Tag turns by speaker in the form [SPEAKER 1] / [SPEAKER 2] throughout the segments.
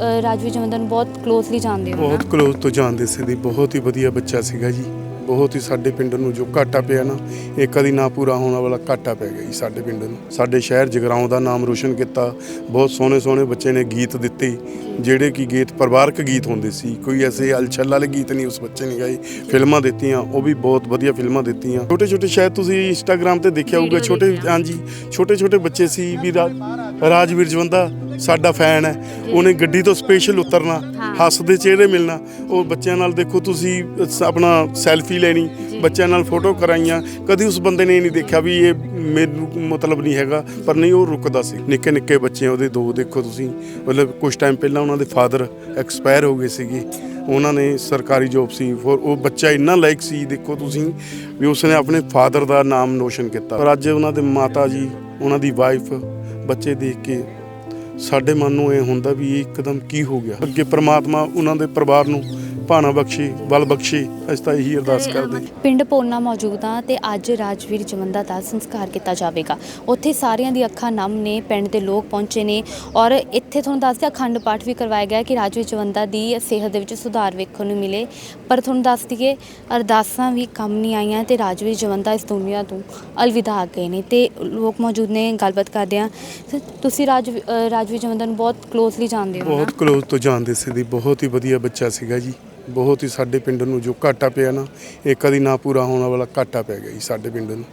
[SPEAKER 1] ਰਾਜਵੀ ਰਾਜਵੀਰ ਜਮੰਦਰ ਨੂੰ ਬਹੁਤ ਕਲੋਜ਼ਲੀ ਜਾਣਦੇ ਹੋ
[SPEAKER 2] ਬਹੁਤ ਕਲੋਜ਼ ਤੋਂ ਜਾਣਦੇ ਸੀ ਦੀ ਬਹੁਤ ਹੀ ਵਧੀਆ ਬੱਚਾ ਸੀਗਾ ਜੀ। ਬਹੁਤ ਹੀ ਸਾਡੇ ਪਿੰਡ ਨੂੰ ਜੋ ਘਾਟਾ ਪਿਆ ਨਾ, ਇਹ ਕਦੀ ਨਾ ਪੂਰਾ ਹੋਣ ਵਾਲਾ ਘਾਟਾ ਪੈ ਗਿਆ ਜੀ ਸਾਡੇ ਪਿੰਡ ਨੂੰ। ਸਾਡੇ ਸ਼ਹਿਰ ਜਗਰਾਉਂ ਦਾ ਨਾਮ ਰੋਸ਼ਨ ਕੀਤਾ, ਬਹੁਤ ਸੋਹਣੇ ਸੋਹਣੇ ਬੱਚੇ ਨੇ ਗੀਤ ਦਿੱਤੇ। ਜਿਹੜੇ ਕਿ ਗੀਤ ਪਰਿਵਾਰਕ ਗੀਤ ਹੁੰਦੇ ਸੀ ਕੋਈ ਐਸੇ ਅਲਛਲ ਵਾਲੇ ਗੀਤ ਨਹੀਂ ਉਸ ਬੱਚੇ ਨੇ ਗਾਏ ਫਿਲਮਾਂ ਦਿੱਤੀਆਂ ਉਹ ਵੀ ਬਹੁਤ ਵਧੀਆ ਫਿਲਮਾਂ ਦਿੱਤੀਆਂ ਛੋਟੇ ਛੋਟੇ ਸ਼ਾਇਦ ਤੁਸੀਂ ਇੰਸਟਾਗ੍ਰam ਤੇ ਦੇਖਿਆ ਹੋਊਗਾ ਛੋਟੇ। ਹਾਂਜੀ ਛੋਟੇ ਛੋਟੇ ਬੱਚੇ ਸੀ ਵੀ ਰਾਜਵੀਰ ਜਵੰਦਾ ਸਾਡਾ ਫੈਨ ਹੈ ਉਹਨੇ ਗੱਡੀ ਤੋਂ ਸਪੈਸ਼ਲ ਉਤਰਨਾ। ਹੱਸਦੇ ਚਿਹਰੇ ਮਿਲਣਾ ਉਹ ਬੱਚਿਆਂ ਨਾਲ ਦੇਖੋ ਤੁਸੀਂ ਆਪਣਾ ਸੈਲਫੀ ਲੈਣੀ। ਬੱਚਿਆਂ ਨਾਲ ਫੋਟੋ ਕਰਾਈਆਂ, ਕਦੀ ਉਸ ਬੰਦੇ ਨੇ ਇਹ ਨਹੀਂ ਦੇਖਿਆ ਵੀ ਇਹ ਮੈਨੂੰ ਮਤਲਬ ਨਹੀਂ ਹੈਗਾ, ਪਰ ਨਹੀਂ, ਉਹ ਰੁਕਦਾ ਸੀ। ਨਿੱਕੇ ਨਿੱਕੇ ਬੱਚੇ ਉਹਦੇ, ਦੋ ਦੇਖੋ ਤੁਸੀਂ, ਮਤਲਬ ਕੁਝ ਟਾਈਮ ਪਹਿਲਾਂ ਉਹਨਾਂ ਦੇ ਫਾਦਰ ਐਕਸਪਾਇਰ ਹੋ ਗਏ ਸੀਗੇ। ਉਹਨਾਂ ਨੇ ਸਰਕਾਰੀ ਜੋਬ ਸੀ ਫਿਰ ਉਹ ਬੱਚਾ ਇੰਨਾ ਲਾਇਕ ਸੀ, ਦੇਖੋ ਤੁਸੀਂ, ਵੀ ਉਸਨੇ ਆਪਣੇ ਫਾਦਰ ਦਾ ਨਾਮ ਰੋਸ਼ਨ ਕੀਤਾ। ਪਰ ਅੱਜ ਉਹਨਾਂ ਦੇ ਮਾਤਾ ਜੀ, ਉਹਨਾਂ ਦੀ ਵਾਈਫ ਬੱਚੇ ਦੇਖ ਕੇ ਸਾਡੇ ਮਨ ਨੂੰ ਇਹ ਹੁੰਦਾ ਵੀ ਇਹ ਇੱਕਦਮ ਕੀ ਹੋ ਗਿਆ। ਅੱਗੇ ਪ੍ਰਮਾਤਮਾ ਉਹਨਾਂ ਦੇ ਪਰਿਵਾਰ ਨੂੰ ਭਾਣਾ ਬਖਸ਼ੇ ਬਲ ਬਖਸ਼ੇ ਅਸੀਂ ਤਾਂ ਇਹੀ ਅਰਦਾਸ ਕਰਦੇ।
[SPEAKER 1] ਪਿੰਡ ਪੋਨਾ ਮੌਜੂਦ ਹਾਂ ਤੇ ਅੱਜ ਰਾਜਵੀਰ ਜਮੰਦਾ ਦਾ ਸੰਸਕਾਰ ਕੀਤਾ ਜਾਵੇਗਾ। ਉੱਥੇ ਸਾਰਿਆਂ ਦੀ ਅੱਖਾਂ ਨਮ ਨੇ ਪਿੰਡ ਦੇ ਲੋਕ ਪਹੁੰਚੇ ਨੇ ਔਰ ਇੱਥੇ ਤੁਹਾਨੂੰ ਦੱਸਦੇ ਅਖੰਡ ਪਾਠ ਵੀ ਕਰਵਾਇਆ ਗਿਆ ਕਿ ਰਾਜਵੀਰ ਜਮੰਦਾ ਦੀ ਸਿਹਤ ਦੇ ਵਿੱਚ ਸੁਧਾਰ ਵੇਖਣ ਨੂੰ ਮਿਲੇ। ਪਰ ਤੁਹਾਨੂੰ ਦੱਸ ਦਈਏ ਅਰਦਾਸਾਂ ਵੀ ਕੰਮ ਨਹੀਂ ਆਈਆਂ ਤੇ ਰਾਜਵੀਰ ਜਮੰਦਾ ਇਸ ਦੁਨੀਆ ਤੋਂ ਅਲਵਿਦਾ ਗਏ ਨੇ। ਤੇ ਲੋਕ ਮੌਜੂਦ ਨੇ ਗੱਲਬਾਤ ਕਰਦੇ ਆ। ਤੁਸੀਂ ਰਾਜ ਰਾਜਵੀਰ ਜਮੰਦਾ ਨੂੰ ਬਹੁਤ ਕਲੋਜ਼ਲੀ ਜਾਣਦੇ ਹੋ
[SPEAKER 2] ਬਹੁਤ ਕਲੋਜ਼ ਤੋਂ ਜਾਣਦੇ ਸੀ ਦੀ ਬਹੁਤ ਹੀ ਵਧੀਆ ਬੱਚਾ ਸੀਗਾ ਜੀ। ਬਹੁਤ ਹੀ ਸਾਡੇ ਪਿੰਡ ਨੂੰ ਜੋ ਘਾਟਾ ਪਿਆ ਨਾ, ਇਹ ਕਦੀ ਨਾ ਪੂਰਾ ਹੋਣ ਵਾਲਾ ਘਾਟਾ ਪੈ ਗਿਆ ਜੀ ਸਾਡੇ ਪਿੰਡ ਨੂੰ।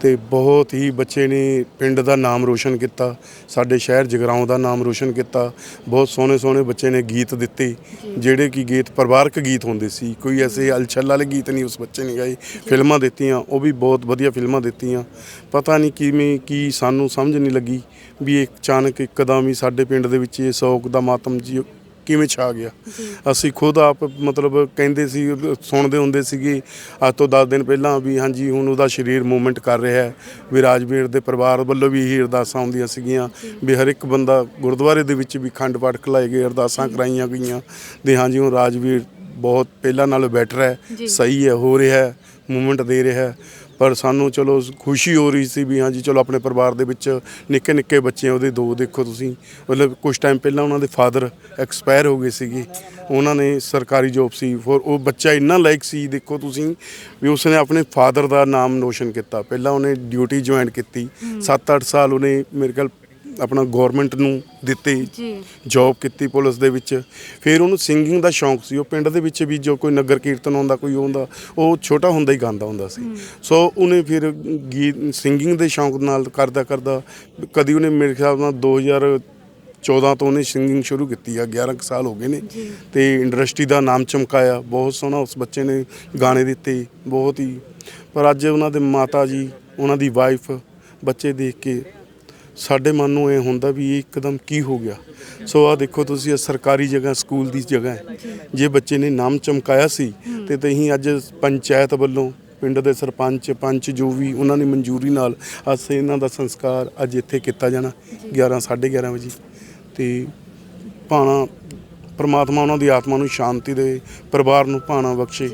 [SPEAKER 2] ਤੇ ਬਹੁਤ ਹੀ ਬੱਚੇ ਨੇ ਪਿੰਡ ਦਾ ਨਾਮ ਰੋਸ਼ਨ ਕੀਤਾ, ਸਾਡੇ ਸ਼ਹਿਰ ਜਗਰਾਉਂ ਦਾ ਨਾਮ ਰੋਸ਼ਨ ਕੀਤਾ। ਬਹੁਤ ਸੋਹਣੇ ਸੋਹਣੇ ਬੱਚੇ ਨੇ ਗੀਤ ਦਿੱਤੇ, ਜਿਹੜੇ ਕਿ ਗੀਤ ਪਰਿਵਾਰਕ ਗੀਤ ਹੁੰਦੇ ਸੀ। ਕੋਈ ਐਸੇ ਅਲਛਲ ਵਾਲੇ ਗੀਤ ਨਹੀਂ, ਉਸ ਬੱਚੇ ਨੇ ਗਾਏ, ਫਿਲਮਾਂ ਦਿੱਤੀਆਂ, ਉਹ ਵੀ ਬਹੁਤ ਵਧੀਆ ਫਿਲਮਾਂ ਦਿੱਤੀਆਂ। ਪਤਾ ਨਹੀਂ ਕਿਵੇਂ, ਕੀ ਸਾਨੂੰ ਸਮਝ ਨਹੀਂ ਲੱਗੀ ਵੀ ਇਹ ਅਚਾਨਕ ਇੱਕਦਮ ਹੀ ਸਾਡੇ ਪਿੰਡ ਦੇ ਵਿੱਚ ਇਹ ਸੌਕ ਦਾ ਮਾਤਮ ਜੀ ਕਿਵੇਂ ਛਾ ਗਿਆ। ਅਸੀਂ ਖੁਦ ਆਪ ਮਤਲਬ ਕਹਿੰਦੇ ਸੀ ਸੁਣਦੇ ਹੁੰਦੇ ਸੀਗੇ ਅੱਜ ਤੋਂ 10 ਦਿਨ ਪਹਿਲਾਂ ਵੀ ਹਾਂਜੀ ਹੁਣ ਉਹਦਾ ਸਰੀਰ ਮੂਵਮੈਂਟ ਕਰ ਰਿਹਾ ਹੈ। ਵੀ ਰਾਜਵੀਰ ਦੇ ਪਰਿਵਾਰ ਵੱਲੋਂ ਵੀ ਇਹੀ ਅਰਦਾਸਾਂ ਹੁੰਦੀਆਂ ਸੀਗੀਆਂ ਵੀ ਹਰ ਇੱਕ ਬੰਦਾ ਗੁਰਦੁਆਰੇ ਦੇ ਵਿੱਚ ਵੀ ਖੰਡ ਪਾਠ ਖਲਾਏ ਗਏ ਅਰਦਾਸਾਂ ਕਰਾਈਆਂ ਗਈਆਂ ਵੀ ਹਾਂਜੀ ਹੁਣ ਰਾਜਵੀਰ ਬਹੁਤ ਪਹਿਲਾਂ ਨਾਲੋਂ ਬੈਟਰ ਹੈ। ਸਹੀ ਹੈ ਹੋ ਰਿਹਾ ਹੈ ਮੂਵਮੈਂਟ ਦੇ ਰਿਹਾ ਹੈ। ਪਰ ਸਾਨੂੰ ਚਲੋ ਖੁਸ਼ੀ ਹੋ ਰਹੀ ਸੀ ਵੀ ਹਾਂਜੀ ਚਲੋ ਆਪਣੇ ਪਰਿਵਾਰ ਦੇ ਵਿੱਚ ਨਿੱਕੇ ਨਿੱਕੇ ਬੱਚੇ ਉਹਦੇ ਦੋ ਦੇਖੋ ਤੁਸੀਂ। ਮਤਲਬ ਕੁਝ ਟਾਈਮ ਪਹਿਲਾਂ ਉਹਨਾਂ ਦੇ ਫਾਦਰ ਐਕਸਪਾਇਰ ਹੋ ਗਏ ਸੀਗੇ। ਉਹਨਾਂ ਨੇ ਸਰਕਾਰੀ ਜੋਬ ਸੀ ਫਿਰ ਉਹ ਬੱਚਾ ਇੰਨਾ ਲਾਇਕ ਸੀ ਦੇਖੋ ਤੁਸੀਂ ਵੀ ਉਸਨੇ ਆਪਣੇ ਫਾਦਰ ਦਾ ਨਾਮ ਰੋਸ਼ਨ ਕੀਤਾ। ਪਹਿਲਾਂ ਉਹਨੇ ਡਿਊਟੀ ਜੁਆਇਨ ਕੀਤੀ। 7-8 ਸਾਲ ਉਹਨੇ ਮੇਰੇ ਖਿਆਲ ਆਪਣਾ ਗਵਰਨਮੈਂਟ ਨੂੰ ਦਿੱਤੇ
[SPEAKER 1] ਜੀ।
[SPEAKER 2] ਜੌਬ ਕੀਤੀ ਪੁਲਿਸ ਦੇ ਵਿੱਚ। ਫਿਰ ਉਹਨੂੰ ਸਿੰਗਿੰਗ ਦਾ ਸ਼ੌਂਕ ਸੀ। ਉਹ ਪਿੰਡ ਦੇ ਵਿੱਚ ਵੀ ਜੋ ਕੋਈ ਨਗਰ ਕੀਰਤਨ ਹੁੰਦਾ ਕੋਈ ਹੁੰਦਾ ਉਹ ਛੋਟਾ ਹੁੰਦਾ ਹੀ ਗਾਉਂਦਾ ਹੁੰਦਾ ਸੀ। ਸੋ ਉਹਨੇ ਫਿਰ ਗੀਤ ਸਿੰਗਿੰਗ ਦੇ ਸ਼ੌਂਕ ਨਾਲ ਕਰਦਾ ਕਰਦਾ ਕਦੀ ਉਹਨੇ ਮੇਰੇ ਖਿਆਲ ਨਾਲ 2014 ਤੋਂ ਉਹਨੇ ਸਿੰਗਿੰਗ ਸ਼ੁਰੂ ਕੀਤੀ ਆ। 11 ਕੁ ਸਾਲ ਹੋ ਗਏ ਨੇ। ਤੇ ਇੰਡਸਟਰੀ ਦਾ ਨਾਮ ਚਮਕਾਇਆ। ਬਹੁਤ ਸੋਹਣਾ ਉਸ ਬੱਚੇ ਨੇ ਗਾਣੇ ਦਿੱਤੇ। ਬਹੁਤ ਹੀ ਪਰ ਅੱਜ ਉਹਨਾਂ ਦੇ ਮਾਤਾ ਜੀ ਉਹਨਾਂ ਦੀ ਵਾਈਫ ਬੱਚੇ ਦੇਖ ਕੇ ਸਾਡੇ ਮਨ ਨੂੰ ਇਹ ਹੁੰਦਾ ਵੀ ਇਹ ਇੱਕਦਮ ਕੀ ਹੋ ਗਿਆ। ਸੋ ਆ ਦੇਖੋ ਤੁਸੀਂ, ਇਹ ਸਰਕਾਰੀ ਜਗ੍ਹਾ, ਸਕੂਲ ਦੀ ਜਗ੍ਹਾ ਹੈ। ਜੇ ਬੱਚੇ ਨੇ ਨਾਮ ਚਮਕਾਇਆ ਸੀ, ਤੇ ਤਹੀਂ ਅੱਜ ਪੰਚਾਇਤ ਵੱਲੋਂ, ਪਿੰਡ ਦੇ ਸਰਪੰਚ, ਪੰਚ ਜੋ ਵੀ ਉਹਨਾਂ ਦੀ ਮਨਜ਼ੂਰੀ ਨਾਲ ਅੱਜ ਇਹਨਾਂ ਦਾ ਸੰਸਕਾਰ ਅੱਜ ਇੱਥੇ ਕੀਤਾ ਜਾਣਾ 11 11:30 ਵਜੇ। ਤੇ ਭਾਣਾ, ਪਰਮਾਤਮਾ ਉਹਨਾਂ ਦੀ ਆਤਮਾ ਨੂੰ ਸ਼ਾਂਤੀ ਦੇ, ਪਰਿਵਾਰ ਨੂੰ ਭਾਣਾ ਬਖਸ਼ੇ।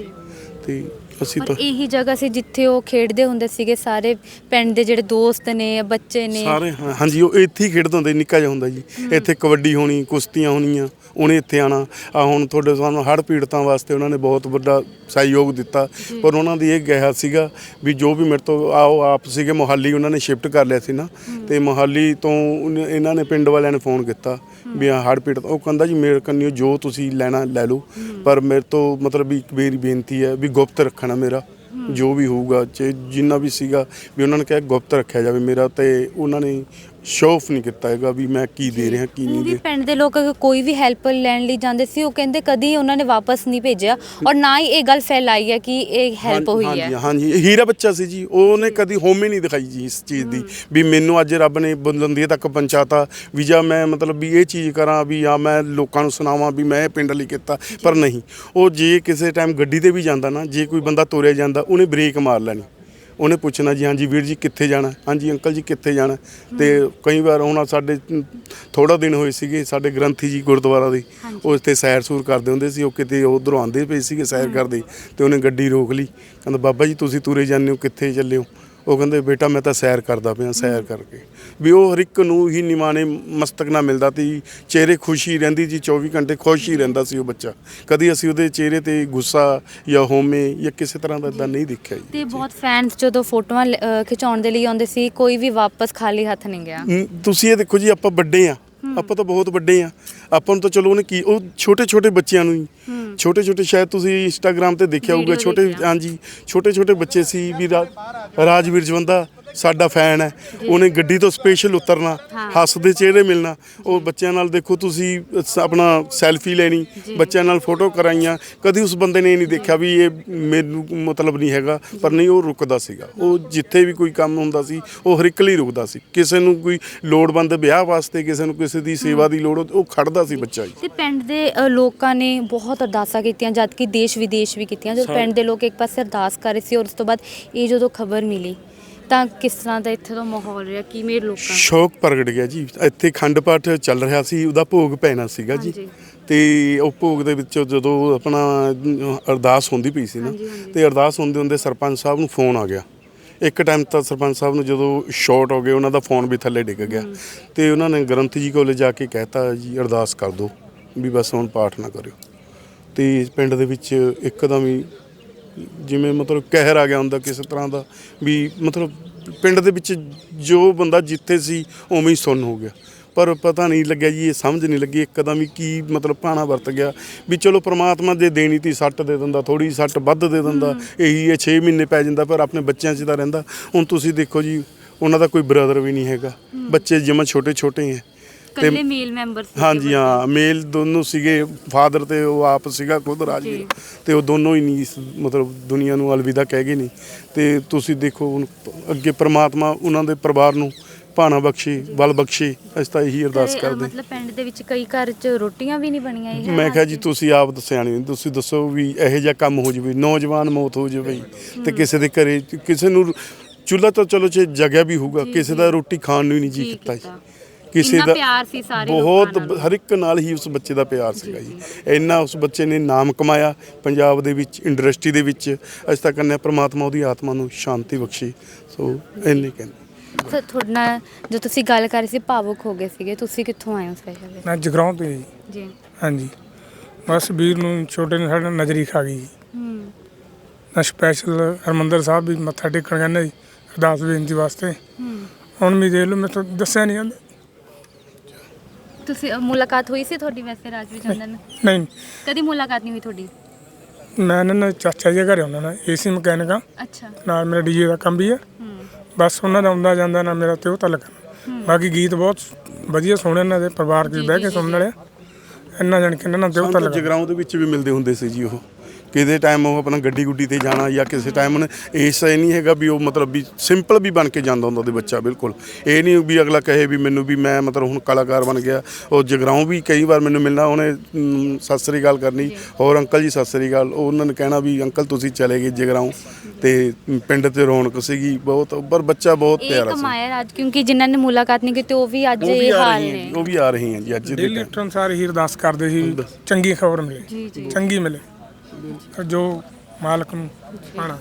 [SPEAKER 2] ਤੇ ਅਸੀਂ
[SPEAKER 1] ਔਰ
[SPEAKER 2] ਤਾਂ
[SPEAKER 1] ਇਹੀ ਜਗ੍ਹਾ ਸੀ ਜਿੱਥੇ ਉਹ ਖੇਡਦੇ ਹੁੰਦੇ ਸੀਗੇ ਸਾਰੇ ਪਿੰਡ ਦੇ ਜਿਹੜੇ ਦੋਸਤ ਨੇ ਬੱਚੇ ਨੇ।
[SPEAKER 2] ਸਾਰੇ ਹਾਂ- ਹਾਂਜੀ ਉਹ ਇੱਥੇ ਹੀ ਖੇਡਦੇ ਹੁੰਦੇ ਨਿੱਕਾ ਜਿਹਾ ਹੁੰਦਾ ਜੀ। ਇੱਥੇ ਕਬੱਡੀ ਹੋਣੀ ਕੁਸ਼ਤੀਆਂ ਹੋਣੀਆਂ ਉਹਨੇ ਇੱਥੇ ਆਣਾ ਆ ਹੁਣ ਤੁਹਾਡੇ ਸਾਹਮਣੇ ਹੜ੍ਹ ਪੀੜਤਾਂ ਵਾਸਤੇ ਉਹਨਾਂ ਨੇ ਬਹੁਤ ਵੱਡਾ ਸਹਿਯੋਗ ਦਿੱਤਾ। ਪਰ ਉਹਨਾਂ ਦੀ ਇਹ ਕਿਹਾ ਸੀਗਾ ਵੀ ਜੋ ਵੀ ਮੇਰੇ ਤੋਂ ਆਓ ਆਪ ਸੀਗੇ ਮੋਹਾਲੀ ਉਹਨਾਂ ਨੇ ਸ਼ਿਫਟ ਕਰ ਲਿਆ ਸੀ ਨਾ। ਤੇ ਮੋਹਾਲੀ ਤੋਂ ਉਹਨੇ- ਇਹਨਾਂ ਨੇ ਪਿੰਡ ਵਾਲਿਆਂ ਨੇ ਫੋਨ ਕੀਤਾ ਵੀ ਆ ਹੜ੍ਹ ਪੀੜਤ, ਉਹ ਕਹਿੰਦਾ ਜੀ ਮੇਰੇ ਕੰਨਿਓ ਜੋ ਤੁਸੀਂ ਲੈਣਾ, ਲੈ ਲਓ। ਪਰ ਮੇਰੇ ਤੋਂ ਮਤਲਬ ਵੀ ਇੱਕ ਮੇਰੀ ਬੇਨਤੀ ਹੈ ਵੀ ਗੁਪਤ ਰੱਖਣਾ ਮੇਰਾ, ਜੋ ਵੀ ਹੋਊਗਾ ਜੇ ਜਿੰਨਾ ਵੀ ਸੀਗਾ ਵੀ ਉਹਨਾਂ ਨੇ ਕਿਹਾ ਗੁਪਤ ਰੱਖਿਆ ਜਾਵੇ। ਮੇਰਾ ਤੇ ਉਹਨਾਂ ਨੇ ਸ਼ੋਅ ਆਫ ਨਹੀਂ ਕੀਤਾ ਹੈਗਾ ਵੀ ਮੈਂ ਕੀ ਦੇ ਰਿਹਾ ਕੀ ਨਹੀਂ ਦੇ
[SPEAKER 1] ਪਿੰਡ ਦੇ ਲੋਕ ਅਗਰ ਕੋਈ ਵੀ ਹੈਲਪ ਲੈਣ ਲਈ ਜਾਂਦੇ ਸੀ ਉਹ ਕਹਿੰਦੇ ਕਦੀ ਉਹਨਾਂ ਨੇ ਵਾਪਸ ਨਹੀਂ ਭੇਜਿਆ ਔਰ ਨਾ ਹੀ ਇਹ ਗੱਲ ਫੈਲਾਈ ਹੈ ਕਿ ਇਹ ਹੈਲਪ ਹੋਈ ਹੈ।
[SPEAKER 2] ਹਾਂਜੀ ਹਾਂਜੀ ਹੀਰਾ ਬੱਚਾ ਸੀ ਜੀ ਉਹਨੇ ਕਦੀ ਹੋਮੇ ਨਹੀਂ ਦਿਖਾਈ ਜੀ ਇਸ ਚੀਜ਼ ਦੀ ਵੀ ਮੈਨੂੰ ਅੱਜ ਰੱਬ ਨੇ ਬੁਲੰਦੀਆਂ ਤੱਕ ਪਹੁੰਚਾਤਾ ਵੀ ਜਾਂ ਮੈਂ ਮਤਲਬ ਵੀ ਇਹ ਚੀਜ਼ ਕਰਾਂ ਵੀ ਆ ਮੈਂ ਲੋਕਾਂ ਨੂੰ ਸੁਣਾਵਾਂ ਵੀ ਮੈਂ ਇਹ ਪਿੰਡ ਲਈ ਕੀਤਾ ਪਰ ਨਹੀਂ ਉਹ ਜੇ ਕਿਸੇ ਟਾਈਮ ਗੱਡੀ ਤੇ ਵੀ ਜਾਂਦਾ ਨਾ ਜੇ ਕੋਈ ਬੰਦਾ ਤੁਰਿਆ ਜਾਂਦਾ ਉਹਨੇ ਬ੍ਰੇਕ ਮਾਰ ਲੈਣੀ। ਉਹਨੇ ਪੁੱਛਣਾ ਜੀ ਹਾਂਜੀ ਵੀਰ ਜੀ ਕਿੱਥੇ ਜਾਣਾ? ਹਾਂਜੀ ਅੰਕਲ ਜੀ ਕਿੱਥੇ ਜਾਣਾ? ਤੇ ਕਈ ਵਾਰ ਹੁਣ ਸਾਡੇ ਥੋੜਾ ਦਿਨ ਹੋਏ ਸੀਗੇ ਸਾਡੇ ਗ੍ਰੰਥੀ ਜੀ ਗੁਰਦੁਆਰਾ ਦੇ ਉਹ ਇੱਥੇ ਸੈਰ ਸੂਰ ਕਰਦੇ ਹੁੰਦੇ ਸੀ ਉਹ ਕਿਤੇ ਉਧਰੋਂ ਆਉਂਦੇ ਪਏ ਸੀਗੇ ਸੈਰ ਕਰਦੇ ਤੇ ਉਹਨੇ ਗੱਡੀ ਰੋਕ ਲਈ। ਕਹਿੰਦਾ ਬਾਬਾ ਜੀ ਤੁਸੀਂ ਤੁਰੇ ਜਾਂਦੇ ਹੋ ਕਿੱਥੇ ਚੱਲੇ ਹੋ? ਉਹ ਕਹਿੰਦੇ ਬੇਟਾ ਮੈਂ ਤਾਂ ਸੈਰ ਕਰਦਾ ਪਿਆ ਸੈਰ ਕਰਕੇ। ਵੀ ਉਹ ਹਰ ਇੱਕ ਨੂੰ ਹੀ ਨਿਮਾਣੇ ਮਸਤਕ ਨਾਲ ਮਿਲਦਾ ਤੇ ਚਿਹਰੇ ਖੁਸ਼ੀ ਰਹਿੰਦੀ ਜੀ 24 ਘੰਟੇ ਖੁਸ਼ ਹੀ ਰਹਿੰਦਾ ਸੀ ਉਹ ਬੱਚਾ। ਕਦੀ ਅਸੀਂ ਉਹਦੇ ਚਿਹਰੇ ਤੇ ਗੁੱਸਾ ਜਾਂ ਹੋਮੇ ਜਾਂ ਕਿਸੇ ਤਰ੍ਹਾਂ ਦਾ ਇਦਾਂ ਨਹੀਂ ਦੇਖਿਆ ਜੀ।
[SPEAKER 1] ਤੇ ਬਹੁਤ ਫੈਨਸ ਜਦੋਂ ਫੋਟੋਆਂ ਖਿਚਾਉਣ ਦੇ ਲਈ ਆਉਂਦੇ ਸੀ ਕੋਈ ਵੀ ਵਾਪਸ ਖਾਲੀ ਹੱਥ ਨਹੀਂ ਗਿਆ।
[SPEAKER 2] ਤੁਸੀਂ ਇਹ ਦੇਖੋ ਜੀ ਆਪਾਂ ਵੱਡੇ ਆ। ਆਪਾਂ ਤਾਂ ਬਹੁਤ ਵੱਡੇ ਆ। ਆਪਾਂ ਨੂੰ ਤਾਂ ਚਲੋ ਉਹਨੇ ਕੀ ਉਹ ਛੋਟੇ ਛੋਟੇ ਬੱਚਿਆਂ ਨੂੰ ਹੀ। ਛੋਟੇ ਛੋਟੇ ਸ਼ਾਇਦ ਤੁਸੀਂ ਇੰਸਟਾਗ੍ਰam ਤੇ ਦੇਖਿਆ ਹੋਊਗਾ ਛੋਟੇ। ਹਾਂਜੀ ਛੋਟੇ ਛੋਟੇ ਬੱਚੇ ਸੀ ਵੀ ਰਾਜਵੀਰ ਜਵੰਦਾ ਸਾਡਾ ਫੈਨ ਹੈ। ਉਹਨੇ ਗੱਡੀ ਤੋਂ ਸਪੈਸ਼ਲ ਉਤਰਨਾ। ਹੱਸਦੇ ਚਿਹਰੇ ਮਿਲਣਾ ਉਹ ਬੱਚਿਆਂ ਨਾਲ ਦੇਖੋ ਤੁਸੀਂ ਆਪਣਾ ਸੈਲਫੀ ਲੈਣੀ। ਬੱਚਿਆਂ ਨਾਲ ਫੋਟੋ ਕਰਾਈਆਂ ਕਦੀ ਉਸ ਬੰਦੇ ਨੇ ਇਹ ਨਹੀਂ ਦੇਖਿਆ ਵੀ ਇਹ ਮੈਨੂੰ ਮਤਲਬ ਨਹੀਂ ਹੈਗਾ ਪਰ ਨਹੀਂ ਉਹ ਰੁਕਦਾ ਸੀਗਾ। ਉਹ ਜਿੱਥੇ ਵੀ ਕੋਈ ਕੰਮ ਹੁੰਦਾ ਸੀ ਉਹ ਹਰ ਇੱਕ ਲਈ ਰੁਕਦਾ ਸੀ। ਕਿਸੇ ਨੂੰ ਕੋਈ ਲੋੜਵੰਦ ਵਿਆਹ ਵਾਸਤੇ ਕਿਸੇ ਨੂੰ ਕਿਸੇ ਦੀ ਸੇਵਾ ਦੀ ਲੋੜ ਉਹ ਖੜਦਾ ਸੀ ਬੱਚਾ ਜੀ
[SPEAKER 1] ਤੇ ਪਿੰਡ ਦੇ ਲੋਕਾਂ ਨੇ ਬਹੁਤ ਅਰਦਾਸਾਂ ਕੀਤੀਆਂ ਜਦ ਕਿ ਦੇਸ਼ ਵਿਦੇਸ਼ ਵੀ ਕੀਤੀਆਂ ਜਦੋਂ ਪਿੰਡ ਦੇ ਲੋਕ ਇੱਕ ਪਾਸੇ ਅਰਦਾਸ ਕਰ ਰਹੇ ਸੀ ਔਰ ਉਸ ਤੋਂ ਬਾਅਦ ਇਹ ਜਦੋਂ ਖਬਰ ਮਿਲੀ ਤਾਂ ਕਿਸ ਤਰ੍ਹਾਂ ਦਾ ਇੱਥੇ ਦਾ ਮਾਹੌਲ ਰਿਹਾ? ਕਿਵੇਂ ਲੋਕਾਂ?
[SPEAKER 2] ਸ਼ੌਕ ਪ੍ਰਗਟ ਗਿਆ ਜੀ। ਇੱਥੇ ਖੰਡ ਪਾਠ ਚੱਲ ਰਿਹਾ ਸੀ ਉਹਦਾ ਭੋਗ ਪੈਣਾ ਸੀਗਾ ਜੀ।
[SPEAKER 1] ਹਾਂਜੀ।
[SPEAKER 2] ਤੇ ਉਹ ਭੋਗ ਦੇ ਵਿੱਚ ਜਦੋਂ ਆਪਣਾ ਅਰਦਾਸ ਹੁੰਦੀ ਪਈ ਸੀ ਨਾ
[SPEAKER 1] ਹਾਂਜੀ, ਹਾਂਜੀ।
[SPEAKER 2] ਤੇ ਅਰਦਾਸ ਹੁੰਦੇ ਹੁੰਦੇ ਸਰਪੰਚ ਸਾਹਿਬ ਨੂੰ ਫੋਨ ਆ ਗਿਆ। ਇੱਕ ਟਾਈਮ ਤਾਂ ਸਰਪੰਚ ਸਾਹਿਬ ਨੂੰ ਜਦੋਂ ਸ਼ਾਰਟ ਹੋ ਗਏ ਉਹਨਾਂ ਦਾ ਫੋਨ ਵੀ ਥੱਲੇ ਡਿੱਗ ਗਿਆ। ਤੇ ਉਹਨਾਂ ਨੇ ਗ੍ਰੰਥ ਜੀ ਕੋਲ ਜਾ ਕੇ ਕਹਿਤਾ ਜੀ ਅਰਦਾਸ ਕਰ ਦਿਓ ਵੀ ਬਸ ਹੁਣ ਪਾਠ ਨਾ ਕਰਿਓ। ਤੇ ਪਿੰਡ ਦੇ ਵਿੱਚ ਇੱਕਦਮ ਹੀ ਜਿਵੇਂ ਮਤਲਬ ਕਹਿਰ ਆ ਗਿਆ ਹੁੰਦਾ ਕਿਸੇ ਤਰ੍ਹਾਂ ਦਾ ਵੀ ਮਤਲਬ ਪਿੰਡ ਦੇ ਵਿੱਚ ਜੋ ਬੰਦਾ ਜਿੱਥੇ ਸੀ ਉਵੇਂ ਹੀ ਸੁੰਨ ਹੋ ਗਿਆ। ਪਰ ਪਤਾ ਨਹੀਂ ਲੱਗਿਆ ਜੀ ਇਹ ਸਮਝ ਨਹੀਂ ਲੱਗੀ ਇੱਕਦਮ ਹੀ ਕੀ ਮਤਲਬ ਪਾਣਾ ਵਰਤ ਗਿਆ ਵੀ ਚਲੋ ਪ੍ਰਮਾਤਮਾ ਦੇ ਦੇਣੀ ਤੀ ਸੱਟ ਦੇ ਦਿੰਦਾ ਥੋੜੀ ਸੱਟ ਵੱਧ ਦੇ ਦਿੰਦਾ ਇਹੀ ਇਹ 6 ਮਹੀਨੇ ਪੈ ਜਾਂਦਾ ਪਰ ਆਪਣੇ ਬੱਚਿਆਂ 'ਚ ਤਾਂ ਰਹਿੰਦਾ। ਹੁਣ ਤੁਸੀਂ ਦੇਖੋ ਜੀ ਉਹਨਾਂ ਦਾ ਕੋਈ ਬ੍ਰਦਰ ਵੀ ਨਹੀਂ ਹੈਗਾ। ਬੱਚੇ ਜਿਵੇਂ ਛੋਟੇ ਛੋਟੇ ਹੈ।
[SPEAKER 1] ਇਕੱਲੇ ਮੇਲ ਮੈਂਬਰ ਸੀ
[SPEAKER 2] ਹਾਂਜੀ ਹਾਂ ਮੇਲ ਦੋਨੋਂ ਸੀਗੇ ਫਾਦਰ ਤੇ ਉਹ ਆਪ ਸੀਗਾ ਖੁਦ ਰਾਜਵੀਰ। ਤੇ ਉਹ ਦੋਨੋਂ ਹੀ ਨਹੀਂ ਮਤਲਬ ਦੁਨੀਆ ਨੂੰ ਅਲਵਿਦਾ ਕਹਿ ਗਏ ਨਹੀਂ ਤੇ ਤੁਸੀਂ ਦੇਖੋ ਹੁਣ ਅੱਗੇ ਪ੍ਰਮਾਤਮਾ ਉਹਨਾਂ ਦੇ ਪਰਿਵਾਰ ਨੂੰ ਭਾਣਾ ਬਖਸ਼ੇ ਬਲ ਬਖਸ਼ੇ ਅਸੀਂ ਤਾਂ ਇਹੀ ਅਰਦਾਸ ਕਰਦੇ।
[SPEAKER 1] ਮਤਲਬ ਪਿੰਡ ਦੇ ਵਿੱਚ ਕਈ ਘਰ 'ਚ ਰੋਟੀਆਂ ਵੀ ਨਹੀਂ ਬਣੀਆਂ ਇਹ
[SPEAKER 2] ਮੈਂ ਕਿਹਾ ਜੀ ਤੁਸੀਂ ਆਪ ਦੱਸਿਆ ਨਹੀਂ ਤੁਸੀਂ ਦੱਸੋ ਵੀ ਇਹੋ ਜਿਹਾ ਕੰਮ ਹੋ ਜਾਵੇ ਨੌਜਵਾਨ ਮੌਤ ਹੋ ਜਾਵੇ ਤੇ ਕਿਸੇ ਦੇ ਘਰੇ ਕਿਸੇ ਨੂੰ ਚੁੱਲ੍ਹਾ ਤਾਂ ਚਲੋ ਜੇ ਜਗਿਆ ਵੀ ਹੋਊਗਾ ਕਿਸੇ। ਦਾ ਰੋਟੀ ਖਾਣ ਨੂੰ ਹੀ ਨਹੀਂ ਜੀ ਕੀਤਾ ਜੀ। ਕਿਸੇ ਦਾ
[SPEAKER 1] ਪਿਆਰ ਸੀ ਸਾਰੇ
[SPEAKER 2] ਬਹੁਤ। ਹਰ ਇੱਕ ਨਾਲ ਹੀ ਉਸ ਬੱਚੇ ਦਾ ਪਿਆਰ ਸੀਗਾ ਜੀ। ਇੰਨਾ ਉਸ ਬੱਚੇ ਨੇ ਨਾਮ ਕਮਾਇਆ ਪੰਜਾਬ ਦੇ ਵਿੱਚ ਇੰਡਸਟਰੀ ਦੇ ਵਿੱਚ। ਅਸੀਂ ਤਾਂ ਕਹਿੰਦੇ ਹਾਂ ਪ੍ਰਮਾਤਮਾ ਉਹਦੀ ਆਤਮਾ ਨੂੰ ਸ਼ਾਂਤੀ ਬਖਸ਼ੇ। ਸੋ ਇੰਨੇ ਕਹਿੰਦੇ।
[SPEAKER 1] ਸਰ ਤੁਹਾਡੇ ਜੋ ਤੁਸੀਂ ਗੱਲ ਕਰ ਰਹੇ ਸੀ ਭਾਵੁਕ ਹੋ ਗਏ ਸੀਗੇ। ਤੁਸੀਂ ਕਿੱਥੋਂ ਆਏ ਹੋ ਸਪੈਸ਼ਲ
[SPEAKER 3] ਮੈਂ ਜਗਰਾਉਂ ਤੋਂ ਜੀ।
[SPEAKER 1] ਜੀ।
[SPEAKER 3] ਹਾਂਜੀ। ਬਸ ਵੀਰ ਨੂੰ ਛੋਟੇ ਨੂੰ ਸਾਡੇ ਨਜ਼ਰੀ ਖਾ ਗਈ ਜੀ।
[SPEAKER 1] ਹੂੰ।
[SPEAKER 3] ਮੈਂ ਸਪੈਸ਼ਲ ਹਰਮੰਦਰ ਸਾਹਿਬ ਵੀ ਮੱਥਾ ਟੇਕਣ ਕਹਿੰਦਾ ਜੀ ਅਰਦਾਸ ਬੇਨਤੀ ਵਾਸਤੇ।
[SPEAKER 1] ਹੂੰ।
[SPEAKER 3] ਹੁਣ ਵੀ ਦੇਖ ਲਓ ਮੈਂ ਤਾਂ ਦੱਸਿਆ ਨਹੀਂ ਜਾਂਦਾ।
[SPEAKER 1] ਤੁਸੀਂ ਅ, ਮੁਲਾਕਾਤ ਹੋਈ ਸੀ ਤੁਹਾਡੀ ਵੈਸੇ ਰਾਜਵੀਰ ਚੰਦਨ ਨਾਲ?
[SPEAKER 3] ਨਹੀਂ।
[SPEAKER 1] ਕਦੀ ਮੁਲਾਕਾਤ ਨਹੀਂ ਹੋਈ ਤੁਹਾਡੀ?
[SPEAKER 3] ਮੈਂ ਇਹਨਾਂ ਨਾਲ ਚਾਚਾ ਜੀ ਦੇ ਘਰੇ ਆਉਂਦਾ ਨਾ ਏਸੀ ਮਕੈਨਿਕ ਆ।
[SPEAKER 1] ਅੱਛਾ।
[SPEAKER 3] ਨਾਲ ਮੇਰਾ ਡੀਜੇ ਦਾ ਕੰਮ ਵੀ ਆ।
[SPEAKER 1] ਹੂੰ।
[SPEAKER 3] ਬਸ ਉਹਨਾਂ ਦਾ ਆਉਂਦਾ ਜਾਂਦਾ ਨਾ ਮੇਰਾ ਤੇ ਉਹ ਤਾਂ ਲੱਗਣਾ ਬਾਕੀ ਗੀਤ ਬਹੁਤ ਵਧੀਆ ਸੋਹਣੇ ਇਹਨਾਂ ਦੇ ਪਰਿਵਾਰ ਕੇ ਬਹਿ ਕੇ ਸੁਣਨ ਵਾਲੇ ਆ। ਇੰਨਾ ਜਾਣ ਕੇ ਇਹਨਾਂ ਨਾਲ ਤੇ ਉਹ ਤਾਂ
[SPEAKER 2] ਸਾਨੂੰ
[SPEAKER 3] ਲੱਗਣਾ
[SPEAKER 2] ਜਗਰਾਉਂ ਦੇ ਵਿੱਚ ਵੀ ਮਿਲਦੇ ਹੁੰਦੇ ਸੀ ਜੀ ਉਹ। ਕਿਤੇ ਟਾਈਮ ਉਹ ਆਪਣਾ ਗੱਡੀ ਗੁੱਡੀ ਤੇ ਜਾਣਾ ਜਾਂ ਕਿਸੇ ਟਾਈਮ ਉਹਨੇ ਇਸ ਇਹ ਨਹੀਂ ਹੈਗਾ ਵੀ ਉਹ ਮਤਲਬ ਵੀ ਸਿੰਪਲ ਵੀ ਬਣ ਕੇ ਜਾਂਦਾ ਹੁੰਦਾ ਉਹਦੇ ਬੱਚਾ ਬਿਲਕੁਲ। ਇਹ ਨਹੀਂ ਵੀ ਅਗਲਾ ਕਹੇ ਵੀ ਮੈਨੂੰ ਵੀ ਮੈਂ ਮਤਲਬ ਹੁਣ ਕਲਾਕਾਰ ਬਣ ਗਿਆ ਉਹ ਜਗਰਾਉਂ ਵੀ ਕਈ ਵਾਰ ਮੈਨੂੰ ਮਿਲਣਾ ਉਹਨੇ ਸਤਿ ਸ੍ਰੀ ਅਕਾਲ ਕਰਨੀ ਹੋਰ ਅੰਕਲ ਜੀ ਸਤਿ ਸ੍ਰੀ ਅਕਾਲ ਉਹ ਉਹਨਾਂ ਨੇ ਕਹਿਣਾ ਵੀ ਅੰਕਲ ਤੁਸੀਂ ਚਲੇ ਗਏ ਜਗਰਾਉਂ ਤੇ ਪਿੰਡ ਤੇ ਰੌਣਕ ਸੀਗੀ ਬਹੁਤ ਪਰ ਬੱਚਾ ਬਹੁਤ ਪਿਆਰਾ ਸੀ।
[SPEAKER 1] ਕਮਾਇਆ ਰਾਜ ਕਿਉਂਕਿ ਜਿਨ੍ਹਾਂ ਨੇ ਮੁਲਾਕਾਤ ਨਹੀਂ ਕੀਤੀ ਉਹ ਵੀ ਅੱਜ ਇਹ
[SPEAKER 2] ਆ
[SPEAKER 1] ਹਾਲ
[SPEAKER 2] ਰਹੀ
[SPEAKER 1] ਨੇ।
[SPEAKER 2] ਹੈ ਉਹ ਵੀ ਆ ਰਹੀ ਹੈ ਜੀ ਅੱਜ ਦੇ
[SPEAKER 3] ਡੇਲੀ। ਉੱਠਣ ਸਾਰ ਹੀ ਅਰਦਾਸ ਕਰਦੇ ਸੀ ਚੰਗੀ ਖਬਰ ਮਿਲੇ
[SPEAKER 1] ਜੀ ਜੀ।
[SPEAKER 3] ਚੰਗੀ ਮਿਲੇ। ਜੋ ਮਾਲਕ ਨੂੰ ਪਾਣਾ